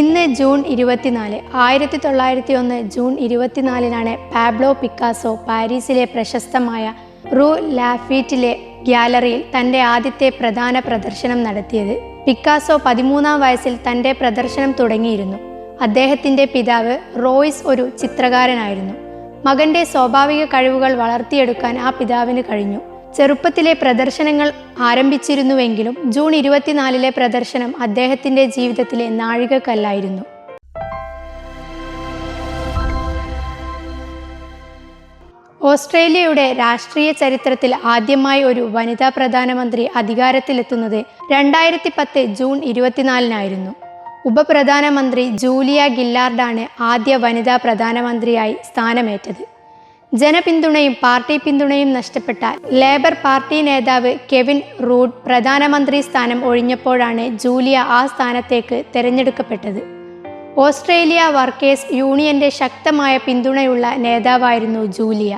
ഇന്ന് ജൂൺ ഇരുപത്തിനാല് ആയിരത്തി തൊള്ളായിരത്തി ഒന്ന് ജൂൺ ഇരുപത്തിനാലിനാണ് പാബ്ലോ പിക്കാസോ പാരീസിലെ പ്രശസ്തമായ റൂ ലാഫീറ്റിലെ ഗ്യാലറിയിൽ തന്റെ ആദ്യത്തെ പ്രധാന പ്രദർശനം നടത്തിയത്. പിക്കാസോ പതിമൂന്നാം വയസ്സിൽ തന്റെ പ്രദർശനം തുടങ്ങിയിരുന്നു. അദ്ദേഹത്തിന്റെ പിതാവ് റോയ്സ് ഒരു ചിത്രകാരനായിരുന്നു. മകന്റെ സ്വാഭാവിക കഴിവുകൾ വളർത്തിയെടുക്കാൻ ആ പിതാവിന് കഴിഞ്ഞു. ചെറുപ്പത്തിലെ പ്രദർശനങ്ങൾ ആരംഭിച്ചിരുന്നുവെങ്കിലും ജൂൺ ഇരുപത്തിനാലിലെ പ്രദർശനം അദ്ദേഹത്തിന്റെ ജീവിതത്തിലെ നാഴികക്കല്ലായിരുന്നു. ഓസ്ട്രേലിയയുടെ രാഷ്ട്രീയ ചരിത്രത്തിൽ ആദ്യമായി ഒരു വനിതാ പ്രധാനമന്ത്രി അധികാരത്തിലെത്തുന്നത് രണ്ടായിരത്തി പത്ത് ജൂൺ ഇരുപത്തിനാലിനായിരുന്നു. ഉപപ്രധാനമന്ത്രി ജൂലിയ ഗില്ലാർഡാണ് ആദ്യ വനിതാ പ്രധാനമന്ത്രിയായി സ്ഥാനമേറ്റത്. ജനപിന്തുണയും പാർട്ടി പിന്തുണയും നഷ്ടപ്പെട്ട ലേബർ പാർട്ടി നേതാവ് കെവിൻ റൂഡ് പ്രധാനമന്ത്രി സ്ഥാനം ഒഴിഞ്ഞപ്പോഴാണ് ജൂലിയ ആ സ്ഥാനത്തേക്ക് തെരഞ്ഞെടുക്കപ്പെട്ടത്. ഓസ്ട്രേലിയ വർക്കേഴ്സ് യൂണിയന്റെ ശക്തമായ പിന്തുണയുള്ള നേതാവായിരുന്നു ജൂലിയ.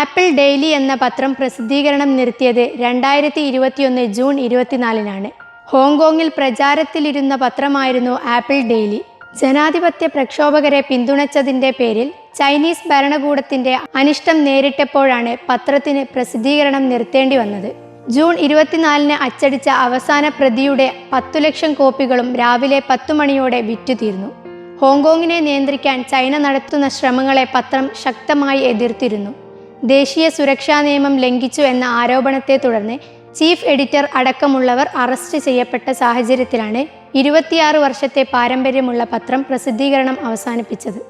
ആപ്പിൾ ഡെയിലി എന്ന പത്രം പ്രസിദ്ധീകരണം നിർത്തിയത് രണ്ടായിരത്തി ഇരുപത്തിയൊന്ന് ജൂൺ ഇരുപത്തിനാലിനാണ്. ഹോങ്കോങ്ങിൽ പ്രചാരത്തിലിരുന്ന പത്രമായിരുന്നു ആപ്പിൾ ഡെയിലി. ജനാധിപത്യ പ്രക്ഷോഭകരെ പിന്തുണച്ചതിന്റെ പേരിൽ ചൈനീസ് ഭരണകൂടത്തിന്റെ അനിഷ്ടം നേരിട്ടപ്പോഴാണ് പത്രത്തിന് പ്രസിദ്ധീകരണം നിർത്തേണ്ടി വന്നത്. ജൂൺ ഇരുപത്തിനാലിന് അച്ചടിച്ച അവസാന പ്രതിയുടെ പത്തു ലക്ഷം കോപ്പികളും രാവിലെ പത്തു മണിയോടെ വിറ്റുതീർന്നു. ഹോങ്കോങ്ങിനെ നിയന്ത്രിക്കാൻ ചൈന നടത്തുന്ന ശ്രമങ്ങളെ പത്രം ശക്തമായി എതിർത്തിരുന്നു. ദേശീയ സുരക്ഷാ നിയമം ലംഘിച്ചു എന്ന ആരോപണത്തെ തുടർന്ന് ചീഫ് എഡിറ്റർ അടക്കമുള്ളവർ അറസ്റ്റ് ചെയ്യപ്പെട്ട സാഹചര്യത്തിലാണ് ഇരുപത്തിയാറ് വർഷത്തെ പാരമ്പര്യമുള്ള പത്രം പ്രസിദ്ധീകരണം അവസാനിപ്പിച്ചത്.